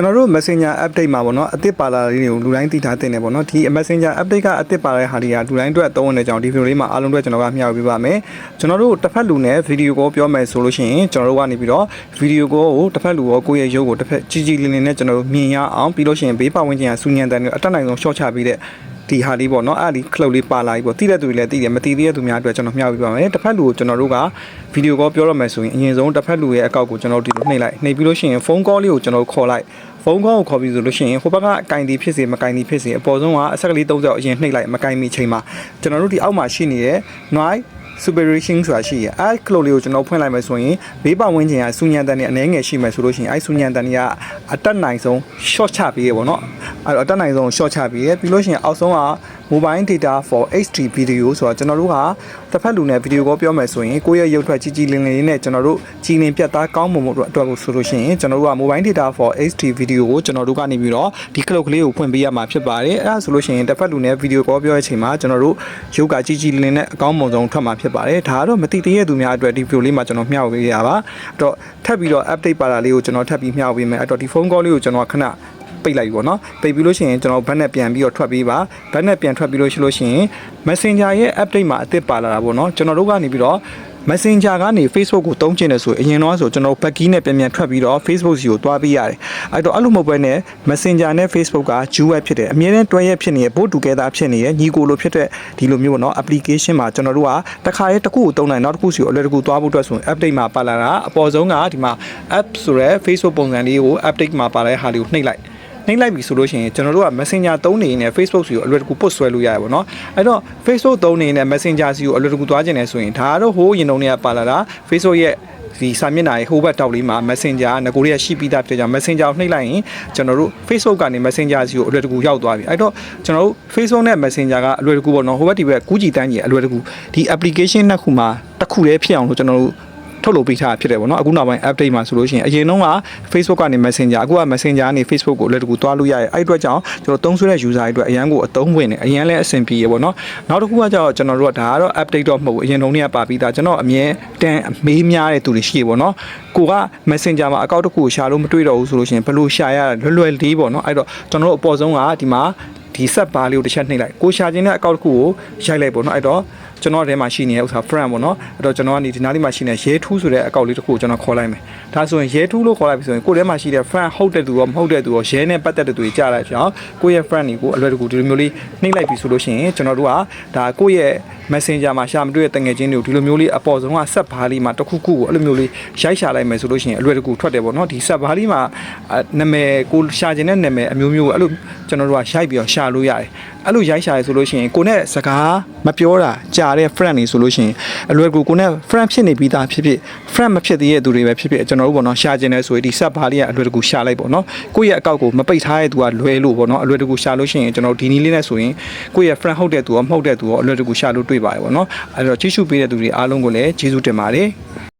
ကျွန်တော်တို့ Messenger update မှာပေါ့နော်အသစ်ပါလာလေးတွေကိုလူတိုင်းသိထားတင်တယ်ပေါ့နော်ဒီ Messenger update ကအသစ်ပါလာတဲ့ဟာတွေကလူတိုင်းအတွက်သုံးဝင်တဲ့ကြောင့်ဒီ video လေးမှာအားလုံးအတွက်ကျွန်တော်ကမျှဝေပေးပါမယ်ကျွန်တော်တို့တစ်ဖက်လူနဲ့ video call ပြောမယ်ဆိုလို့ရှိရင်ကျွန်တော်တို့ကနေပြီးတော့ video call ကိုတစ်ဖက်လူရောကိုယ့်ရဲ့ရုပ်ကိုတစ်ဖက်ကြီးကြီးလင်းလင်းနဲ့ကျွန်တော်တို့မြင်ရအောင်ပြီးလို့ရှိရင်ဘေးပတ်ဝန်းကျင်ကစူညံတန်တွေအတက်နိုင်ဆုံး short ချပေးတဲ့ ဒီဟာလေးပေါ့နော်အဲ့ဒီခလုတ်လေးပါလာပြီပေါ့တိတဲ့သူတွေလည်းတိတယ်မတိသေးတဲ့သူများအတွက်ကျွန်တော်မျှဝေပေးပါမယ်တစ်ဖက်လူကိုကျွန်တော်တို့ကဗီဒီယိုကောပြောရမယ်ဆိုရင်အရင်ဆုံးတစ်ဖက်လူရဲ့အကောက်ကိုကျွန်တော်တို့ဒီလိုနှိပ်လိုက်နှိပ်ပြီးလို့ရှိရင်ဖုန်းကောလေးကိုကျွန်တော်ခေါ်လိုက်ဖုန်းကောကိုခေါ်ပြီးဆိုလို့ရှိရင်ဟိုဘက်ကအကင်တီဖြစ်စေမကင်တီဖြစ်စေအပေါ်ဆုံးကအဆက်ကလေး30အရင်နှိပ်လိုက်မကင်မီချိန်မှာကျွန်တော်တို့ဒီအောက်မှာရှိနေတဲ့ noise superation ဆိုတာရှိရအဲကလိုလေးကိုကျွန်တော်ဖွင့်လိုက်မယ်ဆိုရင်ဘေးပတ်ဝန်းကျင်ကစူညံတန်တွေအနည်းငယ်ရှိမယ်ဆိုလို့ရှိရင်အဲစူညံတန်တွေကအတက်နိုင်ဆုံး short ချပေးရပေါ့နော် အဲတော့အတက်နိုင်ဆုံး short ချပေးရပြီးလို့ရှိရင်အောက်ဆုံးက mobile data for HD video ဆိုတော့ကျွန်တော်တို့ကတစ်ဖက်လူနဲ့ video call ပြောမယ်ဆိုရင်ကိုယ့်ရဲ့ရုပ်ထွက်ကြီးကြီးလင်းလင်းလေးနဲ့ကျွန်တော်တို့ကြီးလင်းပြတ်သားကောင်းမွန်မှုအတွက်ကိုဆိုလို့ရှိရင်ကျွန်တော်တို့က mobile data for HD video ကိုကျွန်တော်တို့ကနေပြီးတော့ဒီကလုတ်ကလေးကိုဖွင့်ပေးရမှာဖြစ်ပါတယ်အဲဒါဆိုလို့ရှိရင်တစ်ဖက်လူနဲ့ video call ပြောတဲ့အချိန်မှာကျွန်တော်တို့ရုပ်ကကြီးကြီးလင်းလင်းနဲ့အကောင်းမွန်ဆုံးထွက်မှာဖြစ်ပါတယ်ဒါကတော့မတိသေးတဲ့သူများအတွက်ဒီ video လေးမှာကျွန်တော်မျှဝေပေးရပါအဲ့တော့ထပ်ပြီးတော့ update ပါတာလေးကိုကျွန်တော်ထပ်ပြီးမျှဝေပေးမယ်အဲ့တော့ဒီ phone call လေးကိုကျွန်တော်ခဏ ပိတ်လိုက်ပြီပေါ့နော်ပိတ်ပြီးလို့ရှိရင်ကျွန်တော်ဘက်နဲ့ပြန်ပြီးတော့ထွက်ပေးပါဘက်နဲ့ပြန်ထွက်ပြီးလို့ရှိလို့ရှိရင် Messenger ရဲ့ update မှာအသစ်ပါလာတာပေါ့နော်ကျွန်တော်တို့ကနေပြီးတော့ Messenger ကနေ Facebook ကိုတုံးကျင်တယ်ဆိုရင်အရင်တော့ဆိုကျွန်တော် back key နဲ့ပြန်ပြန်ထွက်ပြီးတော့ Facebook စီကိုတွားပေးရတယ်အဲ့တော့အဲ့လိုမဟုတ်ဘဲနဲ့ Messenger နဲ့ Facebook က dual ဖြစ်တယ်အမြဲတမ်းတွဲရက်ဖြစ်နေရဘို့တူကဲသားဖြစ်နေရညီကိုလိုဖြစ်တဲ့ဒီလိုမျိုးပေါ့နော် application မှာကျွန်တော်တို့ကတစ်ခါရေးတစ်ခုကိုတုံးနိုင်နောက်တစ်ခုစီကိုအလွယ်တကူတွားဖို့အတွက်ဆိုရင် update မှာပါလာတာအပေါ်ဆုံးကဒီမှာ app ဆိုရဲ Facebook ပုံစံလေးကို update မှာပါလာတဲ့ဟာလေးကိုနှိပ်လိုက် နှိပ်လိုက်ပြီဆိုလို့ရှိရင်ကျွန်တော်တို့က Messenger သုံးနေနေ Facebook စီကိုအလွယ်တကူပုတ်ဆွဲလို့ရတယ်ပေါ့နော်အဲ့တော့ Facebook သုံးနေနေ Messenger စီကိုအလွယ်တကူသွားကျင်နေဆိုရင်ဒါကတော့ဟိုးရင်တုန်းကပါလာတာ Facebook ရဲ့ဒီစာမျက်နှာရဲ့ဟိုဘက်တောက်လေးမှာ Messenger ငကိုရီးယားရှိပြီးသားဖြစ်ကြောင်း Messenger ကိုနှိပ်လိုက်ရင်ကျွန်တော်တို့ Facebook ကနေ Messenger စီကိုအလွယ်တကူရောက်သွားပြီအဲ့တော့ကျွန်တော်တို့ Facebook နဲ့ Messenger ကအလွယ်တကူပေါ့နော်ဟိုဘက်ဒီဘက်ကူးကြည့်တန်းကြီးအလွယ်တကူဒီ application နှစ်ခုမှာတစ်ခုတည်းဖြစ်အောင်လို့ကျွန်တော်တို့ ထုတ်လုပ်ပေးထားဖြစ်တယ်ပေါ့နော်အခုနောက်ပိုင်း update မှာဆိုလို့ရှိရင်အရင်တုန်းက Facebook ကနေ Messenger အခုက Messenger ကနေ Facebook ကိုလက်တကူတွားလို့ရတယ်အဲ့အတွက်ကြောင့်ကျွန်တော်သုံးဆွဲတဲ့ user တွေအတွက်အရန်ကိုအသုံးဝင်တယ်အရန်လည်းအဆင်ပြေရပေါ့နော်နောက်တစ်ခုကကျတော့ကျွန်တော်တို့ကဒါကတော့ update တော့မဟုတ်ဘူးအရင်တုန်းကပါပြီးသားကျွန်တော်အမြဲတမ်းမေးများတဲ့သူတွေရှိရပေါ့နော်ကိုက Messenger မှာအကောင့်တစ်ခုကိုရှာလို့မတွေ့တော့ဘူးဆိုလို့ရှိရင်ဘယ်လိုရှာရလွယ်လွယ်လေးပေါ့နော်အဲ့တော့ကျွန်တော်တို့အပေါ်ဆုံးကဒီမှာဒီဆက်ဘာလေးကိုတစ်ချက်နှိပ်လိုက်ကိုရှာခြင်းတဲ့အကောင့်တစ်ခုကိုရိုက်လိုက်ပေါ့နော်အဲ့တော့ ကျွန်တော်ထဲမှာရှိနေတဲ့ဥစ္စာ friend ပေါ့နော်အဲ့တော့ကျွန်တော်ကနေဒီနားလေးမှာရှိနေတဲ့ရဲထူးဆိုတဲ့အကောင့်လေးတစ်ခုကိုကျွန်တော်ခေါ်လိုက်မယ်ဒါဆိုရင်ရဲထူးလို့ခေါ်လိုက်ပြီဆိုရင်ကိုယ်ထဲမှာရှိတဲ့ friend ဟုတ်တဲ့သူရောမဟုတ်တဲ့သူရောရဲနဲ့ပတ်သက်တဲ့သူတွေကြားလိုက်ပြောင်းကိုယ့်ရဲ့ friend တွေကိုအလွယ်တကူဒီလိုမျိုးလေးနှိပ်လိုက်ပြီဆိုလို့ရှိရင်ကျွန်တော်တို့ကဒါကိုယ့်ရဲ့ messenger မှာရှာမတွေ့တဲ့တငယ်ချင်းတွေကိုဒီလိုမျိုးလေးအပေါ်ဆုံးကဆက်ဘားလေးမှာတစ်ခုခုကိုအဲ့လိုမျိုးလေးရိုက်ရှာလိုက်မယ်ဆိုလို့ရှိရင်အလွယ်တကူထွက်တယ်ပေါ့နော်ဒီဆက်ဘားလေးမှာနာမည်ကိုရှာခြင်းတဲ့နာမည်အမျိုးမျိုးကိုအဲ့လိုကျွန်တော်တို့ကရိုက်ပြီးတော့ရှာလို့ရတယ်အဲ့လိုရိုက်ရှာရဆိုလို့ရှိရင်ကိုနဲ့စကားမပြောတာကြားတဲ့ friend တွေဆိုလို့ရှိရင်အလွယ်ကူကိုနဲ့ friend ဖြစ်နေပြီးသားဖြစ်ဖြစ် friend မဖြစ်သေးတဲ့သူတွေပဲဖြစ်ဖြစ်ကျွန်တော်တို့ပေါ့နော်ရှာခြင်းလဲဆိုရင်ဒီဆက်ဘားလေးကအလွယ်တကူရှာလိုက်ပေါ့နော်ကိုယ့်ရဲ့အကောက်ကိုမပိတ်ထားတဲ့သူကလွယ်လို့ပေါ့နော်အလွယ်တကူရှာလို့ရှိရင်ကျွန်တော်ဒီနည်းလေးနဲ့ဆိုရင်ကိုယ့်ရဲ့ friend ဟုတ်တဲ့သူရောမဟုတ်တဲ့သူရောအလွယ်တကူရှာလို့တွေ့ပါတယ်ပေါ့နော်အဲ့တော့ကြည့်ရှုပေးတဲ့သူတွေအားလုံးကိုလည်းကျေးဇူးတင်ပါတယ်